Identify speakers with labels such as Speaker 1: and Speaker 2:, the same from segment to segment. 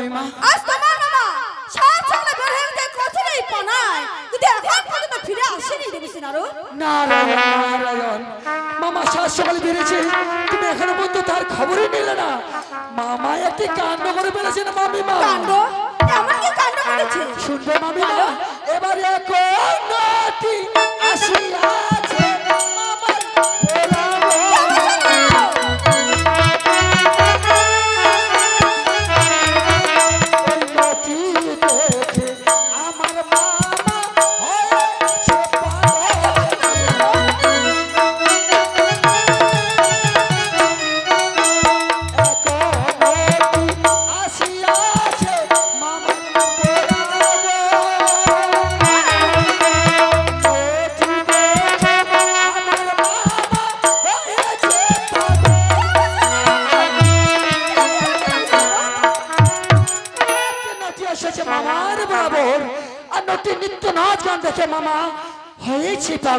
Speaker 1: মামিমা
Speaker 2: আজ তোমার মামা সাত সকালে বের হয়ে কোথায় এই পানায়? কিন্তু এখন পর্যন্ত ফিরে আসেনি দেবসেন আরও
Speaker 1: নারায়ণ নারায়ণ। মামা শ্বাস সকালে বেরিয়েছে। তুমি এখনও পর্যন্ত তার খবরই নিলে না। মামা একটি কাণ্ড করে ফেলেছে না মামিমা।
Speaker 2: কাণ্ড? এমন কি কাণ্ড করেছে
Speaker 1: শুনবে মামিমা? এবারে কোনটি আসিয়াছে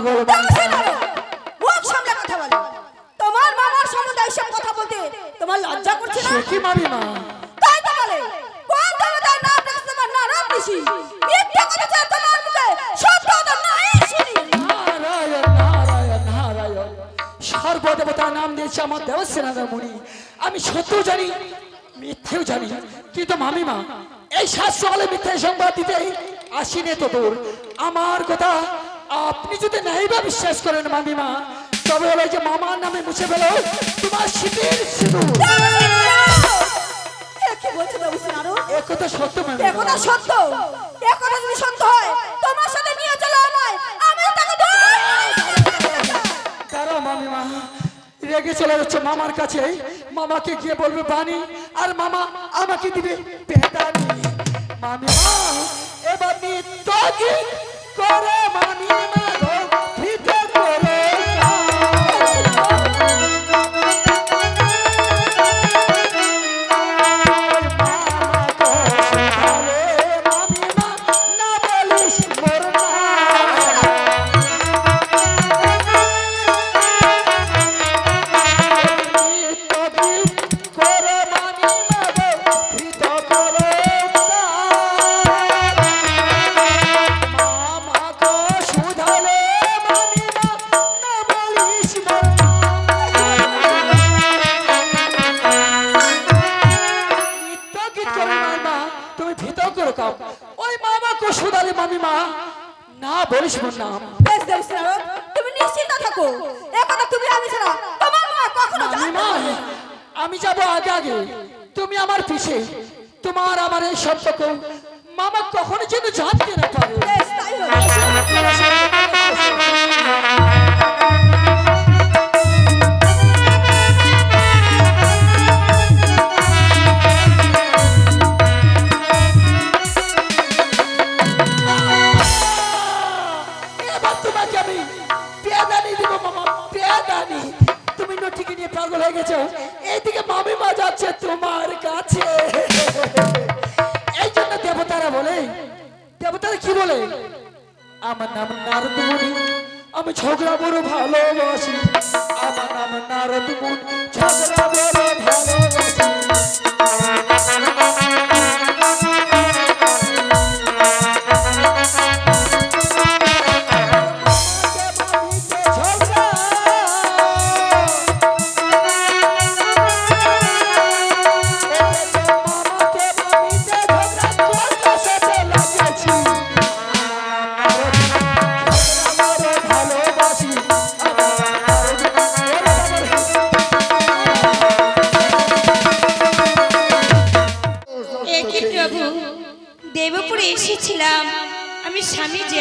Speaker 1: পাগল।
Speaker 2: মুখ কথা বলো। তোমার মামার সম্বন্ধে এইসব কথা বলতে তোমার লজ্জা করছে না?
Speaker 1: কি
Speaker 2: তাই তো বলে কোন দেবতার নাম রেখেছে তোমার নারায়ণ ঋষি? মিথ্যা কথা চায় তোমার মুখে সত্য কথা নাই শুনি।
Speaker 1: নারায়ণ নারায়ণ নারায়ণ সর্বদেবতার নাম দিয়েছে আমার মুনি। আমি সত্যও জানি মিথ্যেও জানি কিন্তু মামিমা এই সাত সকালে মিথ্যে সংবাদ দিতে আসিনি তো দূর। আমার কথা আপনি যদি নাই বা বিশ্বাস করেন মামিমা তবে হলো যে মামার নামে মুছে ফেলো তোমার শীতের সিঁদুর সত্য মামিমা।
Speaker 2: কথা সত্য। এ কথা যদি সত্য হয় তোমার সাথে নিয়ে চলো আমায়। আমি তাকে
Speaker 1: দাঁড়াও মামিমা রেগে চলে যাচ্ছে মামার কাছে। মামাকে গিয়ে বলবে বাণী আর মামা আমাকে দিবে মামিমা এবার নিত্য গীত করে মামিমা তুমি ভিত করে কাও ওই মামা না বলিস মোর নাম
Speaker 2: বেশ তুমি নিশ্চিন্ত থাকো এ কথা তুমি আমি ছাড়া তোমার মা কখনো
Speaker 1: মামিমা আমি যাব আগে আগে তুমি আমার পিছে তোমার আমার এই সম্পর্ক মামা কখনো যেন জানতে না পারে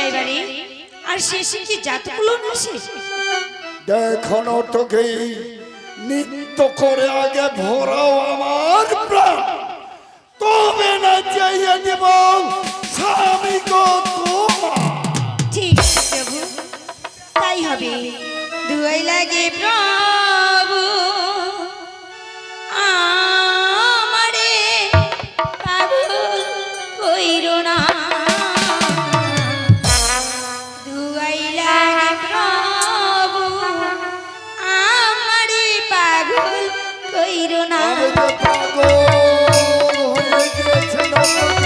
Speaker 3: যাই বাড়ি আর শেষে কি জাতকুলো আসে
Speaker 4: দেখো তোকে নৃত্য করে আগে ভরাও আমার প্রাণ। তবে না চাইয়ে দেব স্বামী গো
Speaker 3: ঠিক প্রভু তাই হবে। দুয়াই লাগে প্রভু পাগল
Speaker 4: হয়ে গেছে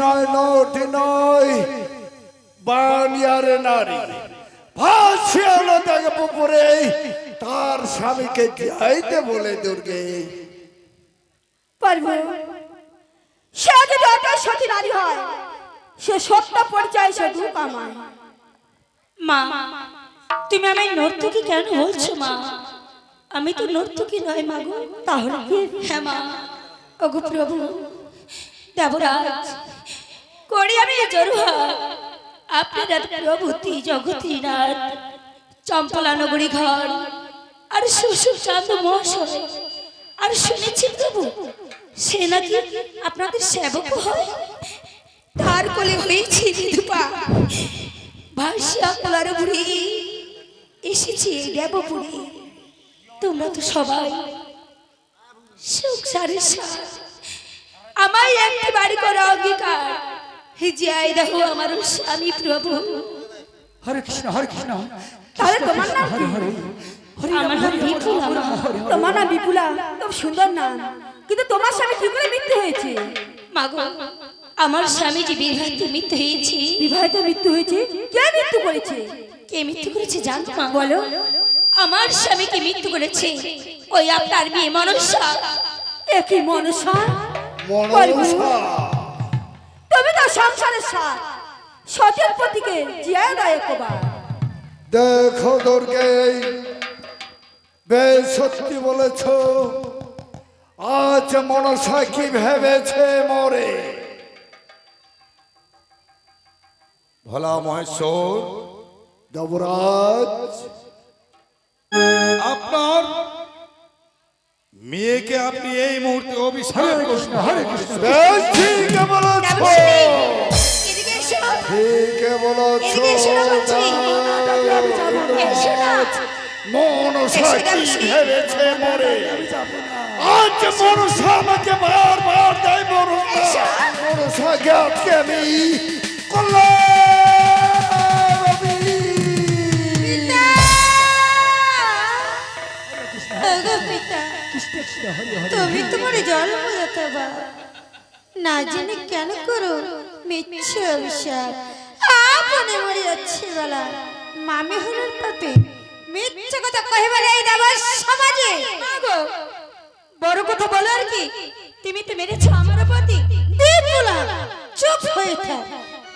Speaker 4: নয় নটি নয়। বানিয়ারে নারী ভাসি হলো তাকে পুকুরে। তার স্বামীকে যাইতে বলে দুর্গে।
Speaker 2: পারব? সে যদি সতী নারী হয় সে সত্য পরিচয় শুধু কামায়
Speaker 3: মা তুমি আমায় নর্তকী কেন বলছো মা? আমি তো নর্তকী নয় মা গো।
Speaker 2: তাহলে কি?
Speaker 3: হ্যাঁ মা। ওগো প্রভু দেবরাজ করি আমি জরুহা। আপনার প্রভূতি জগতীনাথ চম্পলা নগরী ঘর, আর শ্বশুর চাঁদ মহাশয়। আর শুনেছি প্রভু, সে নাকি আপনাদের সেবক হয়? তার কোলে হয়েছি বিধবা। ভাসিয়া কোলার বুড়ি এসেছি দেবপুরী। তোমরা তো সবাই সুখ সারে। আমায় একটি বাড়ি করা অঙ্গীকার। হিজিয়াই দেখো আমার স্বামী প্রভু।
Speaker 1: হরে কৃষ্ণ হরে কৃষ্ণ।
Speaker 2: তাহলে তোমার নাম
Speaker 1: হরে হরে। হরে
Speaker 3: আমার নাম বিপুলা।
Speaker 2: তোমার নাম বিপুলা। খুব সুন্দর নাম। কিন্তু তোমার স্বামী কি করে মৃত্যু হয়েছে?
Speaker 3: মাগো আমার স্বামী যে বিবাহিত মৃত্যু হয়েছে।
Speaker 2: বিবাহিত মৃত্যু হয়েছে? কে মৃত্যু করেছে?
Speaker 3: কে মৃত্যু করেছে জানো মা
Speaker 2: বলো।
Speaker 3: আমার স্বামীকে মৃত্যু করেছে? ওই আপনার মেয়ে মনসা।
Speaker 2: একই মনসা?
Speaker 4: মনসা
Speaker 2: তুমি তো সংসারের সাথ সতের প্রতীকে জিয়া দেয় একবার।
Speaker 4: দেখো দুর্গে বেশ সত্যি বলেছ আজ মনসা কি ভেবেছে মরে? ভোলা মহেশ্বর দেবরাজ
Speaker 5: আপনার মেয়েকে আপনি এই মুহূর্তে অভিশাপ
Speaker 1: হরে কৃষ্ণ হরে কৃষ্ণ।
Speaker 4: ঠিক বলেছ। ঠিক বলেছ। ভেবেছে মরে। আজ মনসা আমাকে বারবার দেয় মনসা মনসাকে আজকে আমি
Speaker 3: তুমি তোমার জন্ম বা। না জেনে কেন করো মিথ্যে অভিশাপ। আপনে মরে যাচ্ছে বেলা। মামি হলেন পাপে। মিথ্যে কথা কহিবার এই দেবার সমাজে। বড় কথা বলো আর কি। তুমি তো মেরেছো আমার প্রতি। চুপ হয়ে থাক।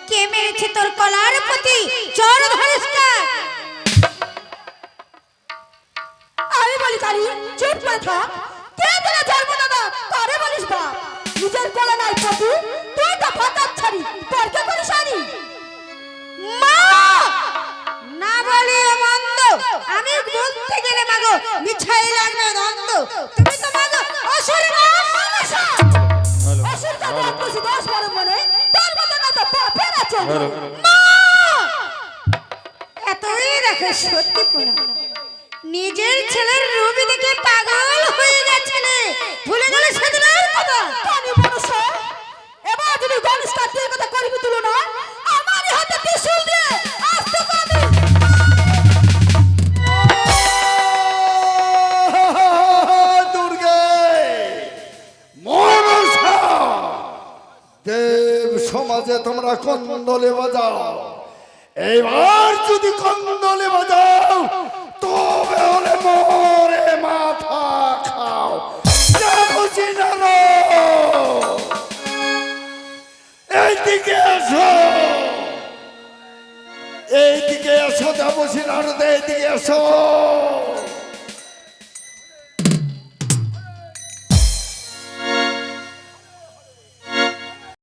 Speaker 3: কে মেরেছে তোর কলার প্রতি? চর ধরিস
Speaker 2: আমি বলি কারি চুপ করে থাক কে তোরা জন্ম দাদা কারে বলিস বা নিজের কোলা নাই পতু তুই তো ফাটাত ছাড়ি। পরকে করিস আনি?
Speaker 3: মা! না বলি মন্দ। আমি বলতে গেলে মাগো মিঠাই লাগবে দ্বন্দ্ব তুমি তো মাগো অসুর মা
Speaker 2: অসুর তো দেখ খুশি দশ বারো মনে। তোর মতো না তো বাপের আছে
Speaker 3: নিজের ছেলের রবি দেখে পাগল হয়ে গেছিলে ভুলে গেলে সেদিনের কথা।
Speaker 2: কানি মনুষ্য এবার যদি গণেশ কার্তিকের কথা করবি তুলো না আমার হাতে ত্রিশূল দিয়ে আস্ত
Speaker 4: দেব সমাজে তোমরা কন্দলে বাজাও। এইবার যদি কন্দলে বাজাও তবে হলে মরে মাথা খাও। খুশি নাড়ো। এইদিকে এসো। এইদিকে এসো তা বুঝি না এইদিকে এসো।